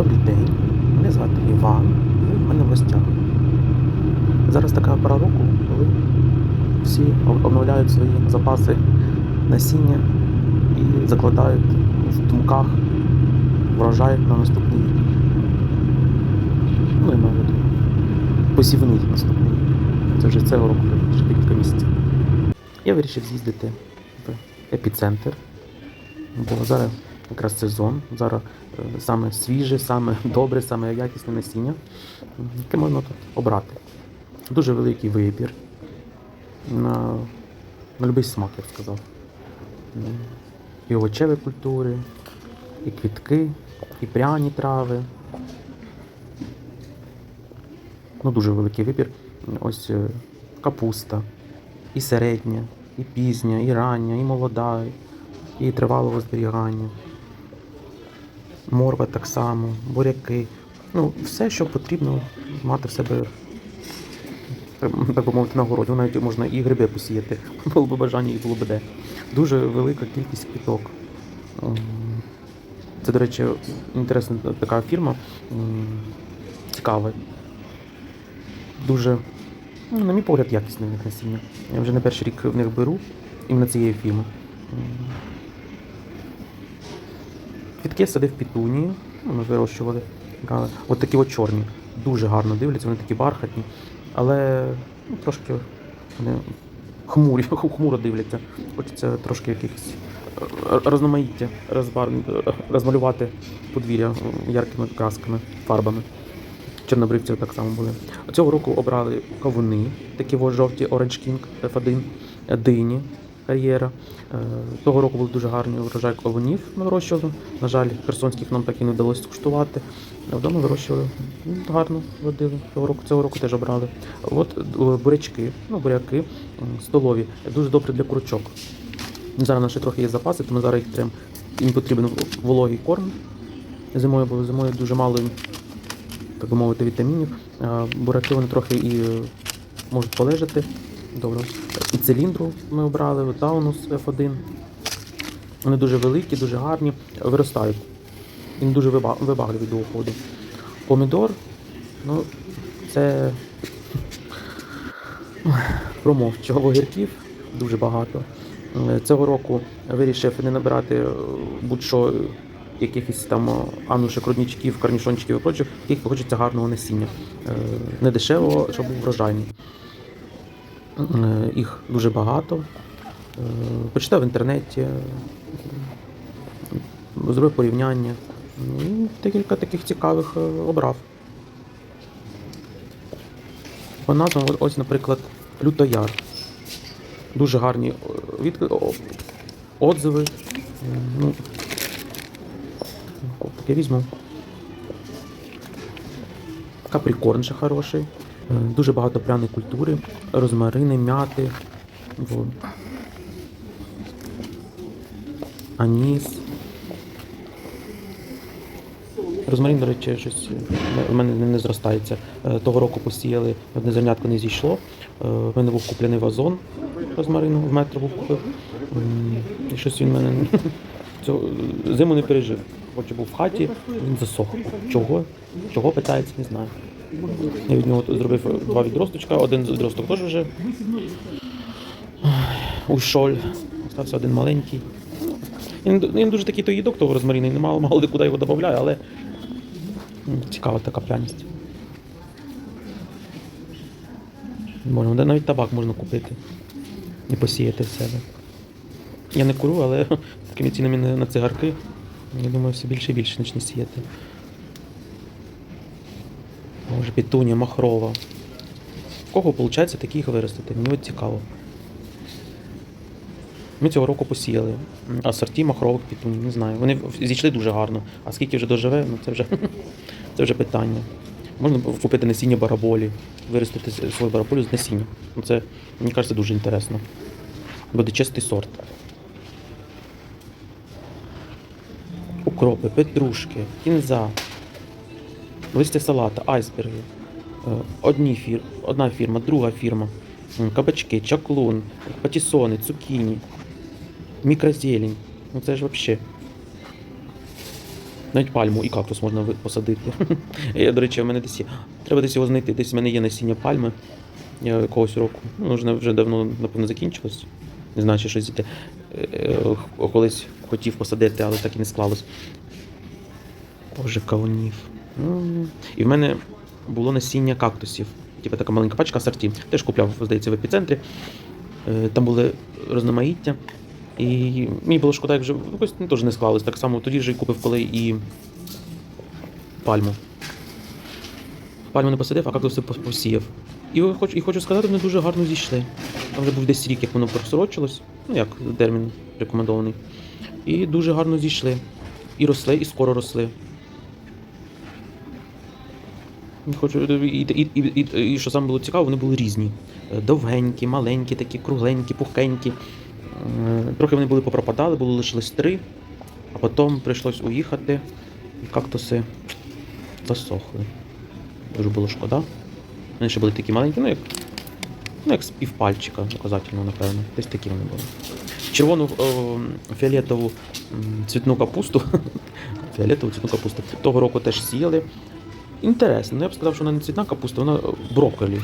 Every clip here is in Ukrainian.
Добрий день. Мене звати Іван. Ви в мене в гостях. Зараз така пора року, коли всі обновляють свої запаси насіння і закладають в думках врожай на наступний рік. Ну, маю в посівний наступний рік. Це вже цього року, ще декілька місяців. Я вирішив з'їздити в епіцентр, бо зараз якраз сезон, зараз е, саме свіже, саме добре, саме якісне насіння, яке можна тут обрати. Дуже великий вибір на, на будь-який смак, я б сказав. І овочеві культури, і квітки, і пряні трави. Ну, дуже великий вибір. Ось е, капуста, і середня, і пізня, і рання, і молода, і тривалого зберігання. Морва так само, буряки. Ну, все, що потрібно мати в себе, так так би мовити, на городі. Навіть можна і гриби посіяти. Було б бажання і було б де. Дуже велика кількість квіток. Це, до речі, інтересна така фірма. Цікава. Дуже, ну, на мій погляд, якісне в них насіння. Я вже не перший рік в них беру, іменно цієї фірми. Квітки садив пітунії, ну, ми вирощували. От такі от чорні. Дуже гарно дивляться, вони такі бархатні, але ну, трошки вони хмурі, хмуро дивляться. Хочеться трошки якихось е, розноманіття розбар... розмалювати подвір'я яркими красками, фарбами. Чорнобривців так само були. Цього року обрали кавуни, такі жовті Orange King F1, е, дині кар'єра. Е, Того року були дуже гарні врожай кавунів ми вирощували. На жаль, херсонських нам так і не вдалося скуштувати. Вдома вирощували ну, гарно водили. Цього року, цього року теж обрали. От е, бурячки, ну буряки столові, дуже добре для курочок. Зараз наші трохи є запаси, тому зараз їх треба. Їм потрібен вологий корм. Зимою, бо зимою дуже мало так би мовити, вітамінів. Бураки вони трохи і е, можуть полежати. Добре. І циліндру ми обрали, Таунус F1. Вони дуже великі, дуже гарні, виростають. Він дуже вибагливий до уходу. Помідор, ну, це промовчого огірків дуже багато. Цього року вирішив не набирати е, будь-що якихось там е, анушек, родничків, карнішончиків і прочих, яких хочеться гарного насіння. Е, Не дешевого, щоб був врожайний. Е, Їх дуже багато. Е, Почитав в інтернеті, зробив порівняння. І декілька таких цікавих е, обрав. По назвам, ось, наприклад, Лютояр. Дуже гарні відк... о- отзиви. Ну, таке візьму. Каприкорн ще хороший. Дуже багато пряної культури, розмарини, м'яти. Аніс. Розмарин, до речі, щось е, в мене не, зростається. Е, Того року посіяли, одне зернятко не зійшло. Е, В мене був куплений вазон розмарину, в метро був купив. І щось він мене цього, зиму не пережив. Хоч був в хаті, він засох. Чого? Чого питається, не знаю. Я від нього зробив два відросточка, один відросток теж вже ушоль. Остався один маленький. Він, він дуже такий то їдок того розмаріний, мало мало де куди його додаю, але цікава така пряність. Можна, де навіть табак можна купити і посіяти в себе. Я не курю, але такими цінами на, на цигарки, я думаю, все більше і більше почне сіяти. Може, пітуня, махрова. В кого виходить таких виростити? Мені от цікаво. Ми цього року посіяли. М, Асорті махрових пітунів, не знаю. Вони зійшли дуже гарно. А скільки вже доживе, ну це вже, це вже питання. Можна купити насіння бараболі, виростити свою бараболю з насіння. Ну, Це, мені кажеться, дуже інтересно. Буде чистий сорт. Укропи, петрушки, кінза, листя салата, айсберги. Е, Одні фір... Одна фірма, друга фірма. Кабачки, чаклун, патісони, цукіні, мікрозелень. Ну це ж взагалі. Навіть пальму і кактус можна посадити. Я, до речі, в мене десь є. Треба десь його знайти. Десь в мене є насіння пальми я якогось року. Ну, вже, вже давно, напевно, закінчилось. Не знаю, чи щось зійде. Е, е, Колись хотів посадити, але так і не склалось. Боже, кавунів. І в мене було насіння кактусів. Типа така маленька пачка асорті. Теж купляв, здається, в епіцентрі. Е, Там були розноманіття. І мені було шкода, як вже якось ну, теж не склалось. Так само тоді вже купив коли і пальму. Пальму не посадив, а кактуси пос- посіяв. І хочу, і хочу сказати, вони дуже гарно зійшли. Там вже був десь рік, як воно просрочилось, ну як термін рекомендований. І дуже гарно зійшли. І росли, і скоро росли. Хочу, і, і, і, і, і що саме було цікаво, вони були різні. Е, Довгенькі, маленькі, такі кругленькі, пухенькі. Е, Трохи вони були попропадали, було лишилось три, а потім прийшлось уїхати, і кактуси засохли. Дуже було шкода. Вони ще були такі маленькі, ну як, ну, як з півпальчика, указательно, напевно. Десь такі вони були. Червону о, фіолетову цвітну капусту. фіолетову цвітну капусту. Того року теж сіяли. Інтересно, ну я б сказав, що вона не цвітна капуста, вона брокколі.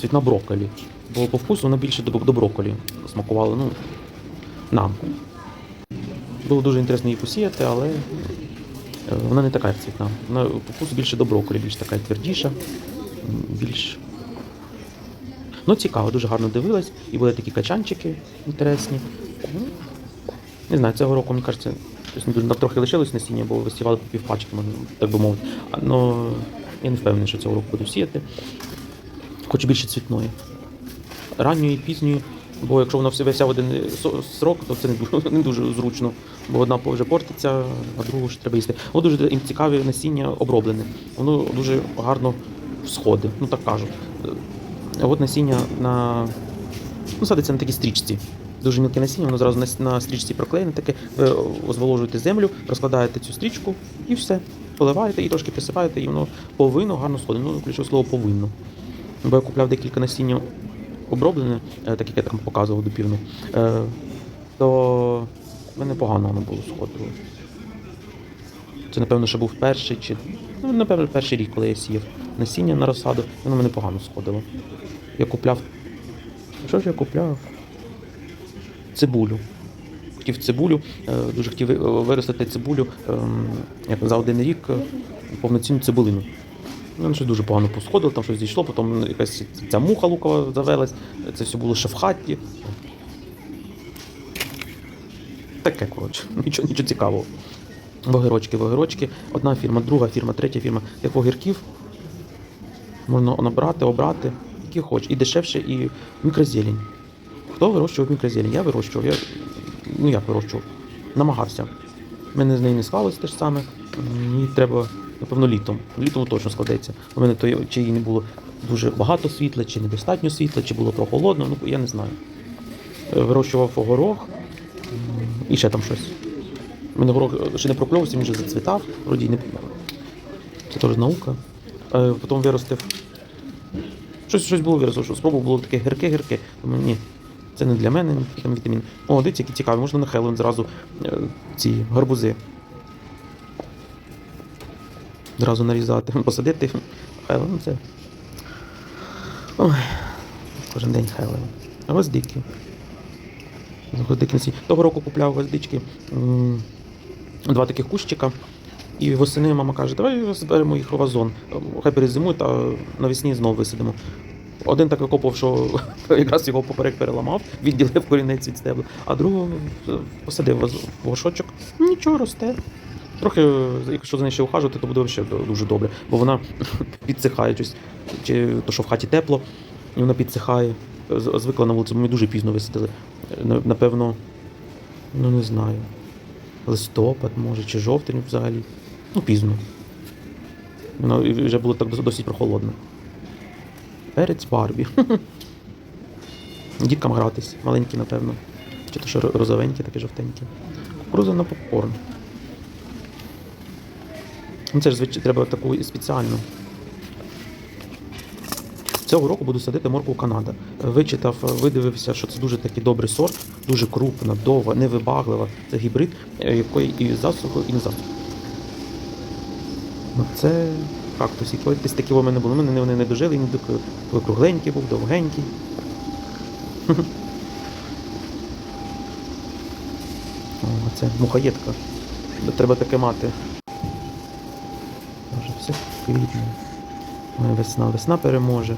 Цвітна брокколі. Бо по вкусу вона більше до, брокколі смакувала, ну, нам. Було дуже інтересно її посіяти, але е, вона не така цвітна. Вона по вкусу більше до брокколі, більш така твердіша, більш. Ну, цікаво, дуже гарно дивилась. І були такі качанчики інтересні. Ну, Не знаю, цього року, мені кажеться, щось нам трохи лишилось насіння, бо висівали по півпачки, так би мовити. А, Ну, я не впевнений, що цього року буду сіяти. Хочу більше цвітної. Ранньої, пізньої, бо якщо воно все вся в один срок, то це не дуже, не дуже зручно. Бо одна вже портиться, а другу ж треба їсти. Воно дуже їм цікаве насіння оброблене. Воно дуже гарно всходить, ну так кажуть. А от насіння на. Ну, садиться на такій стрічці. Дуже мілке насіння, воно зразу на, на стрічці проклеєне таке. Ви озволожуєте землю, розкладаєте цю стрічку і все. Поливаєте і трошки присипаєте, і воно повинно гарно сходить. Ну, ключове слово повинно. Бо я купляв декілька насіння оброблене, е, так як я там показував допірно, е, то в мене погано воно було сходило. Це, напевно, ще був перший чи. Ну, напевно, перший рік, коли я сіяв насіння на розсаду, воно мене погано сходило. Я купляв. Що ж я купляв? Цибулю. Хотів цибулю, е, дуже хотів виростити цибулю ем, за один рік е, повноцінну цибулину. Ну, щось дуже погано посходило, там щось зійшло, потім якась ця муха лукова завелась, це все було ще в хаті. Таке, коротше, нічого, нічого цікавого. Вогірочки, вогірочки. Одна фірма, друга фірма, третя фірма. Тих огірків можна набрати, обрати, які хочеш. І дешевше, і мікрозелень. Хто вирощував мікрозелень? Я вирощував. Я, ну як вирощував? Намагався. У мене з неї не склалось те ж саме. Мені треба, напевно, літом. Літом точно складеться. У мене то чи їй не було дуже багато світла, чи недостатньо світла, чи було прохолодно, ну я не знаю. Е, Вирощував горох і ще там щось. У мене горох ще не прокльовувався, він вже зацвітав, вроді не. Це теж наука. Е, Потім виростив. Щось, щось було виросло, що спробував було таке гірке-гірке. Ні, це не для мене, там вітамін. О, дивіться, які цікаві, можна на Хеллоуін зразу е, ці гарбузи. Зразу нарізати, посадити. Хеллоуін це. Ой, кожен день Хеллоуін. Гвоздики. Гвоздики Того року купляв гвоздички. Два таких кущика. І восени мама каже, давай зберемо їх у вазон. Хай перезимують, а навесні знову висадимо. Один так викопав, що якраз його поперек переламав, відділив корінець від стебла, а другого посадив в горшочок. Нічого росте. Трохи, якщо за нею ще ухажувати, то буде ще дуже добре, бо вона підсихає щось, чи то, що в хаті тепло, і вона підсихає. Звикла на вулиці, ми дуже пізно висадили. Е, Напевно, ну не знаю. Листопад, може, чи жовтень взагалі. Ну, пізно. Воно вже було так досить прохолодно. Перець Барбі. Діткам гратись, маленькі, напевно. Чи то що ро- розовенькі, такі жовтенькі. Кукуруза на попкорн. Ну, це ж звич... треба таку спеціальну. Цього року буду садити моркву Канада. Вичитав, видивився, що це дуже такий добрий сорт, дуже крупна, довга, невибаглива. Це гібрид, е, якої і засуху, і не засуху. Ну це кактусі. Десь такі у мене були. Мене вони не дожили, він кругленький був, довгенький. О, це мухаєтка. Треба таке мати. Може, все квітне. Весна, весна переможе.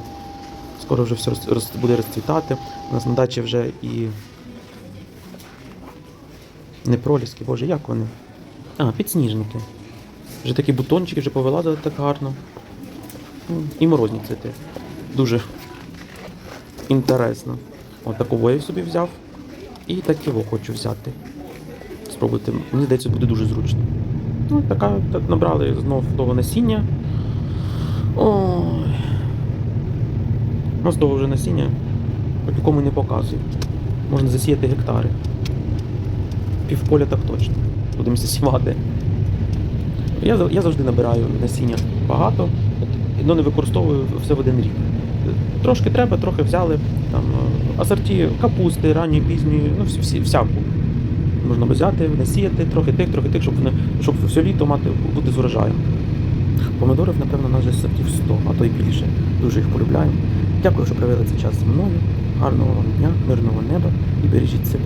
Скоро вже все роз- буде розцвітати. У нас на дачі вже і. Не проліски, боже, як вони? А, підсніжники. Вже такі бутончики вже повилазили так гарно. Ну, І морозні цвіти. Дуже інтересно. От такого я собі взяв. І такого хочу взяти. Спробуйте. Мені здається, буде дуже зручно. Ну, така, так набрали знов того насіння. Ой. Ну, з того вже насіння. Хоч нікому не показую. Можна засіяти гектари. Півполя так точно. Будемо засівати. Я, я завжди набираю насіння багато, але не використовую все в один рік. Трошки треба, трохи взяли. Там, е, асорті капусти, ранньої, пізньої, ну всі, всяку. Можна взяти, насіяти, трохи тих, трохи тих, щоб, вони, щоб все літо мати, бути з урожаєм. Помидорів, напевно, нас вже сортів 100, а то й більше. Дуже їх полюбляю. Дякую, що провели цей час зі мною. Гарного вам дня, мирного неба і бережіть себе.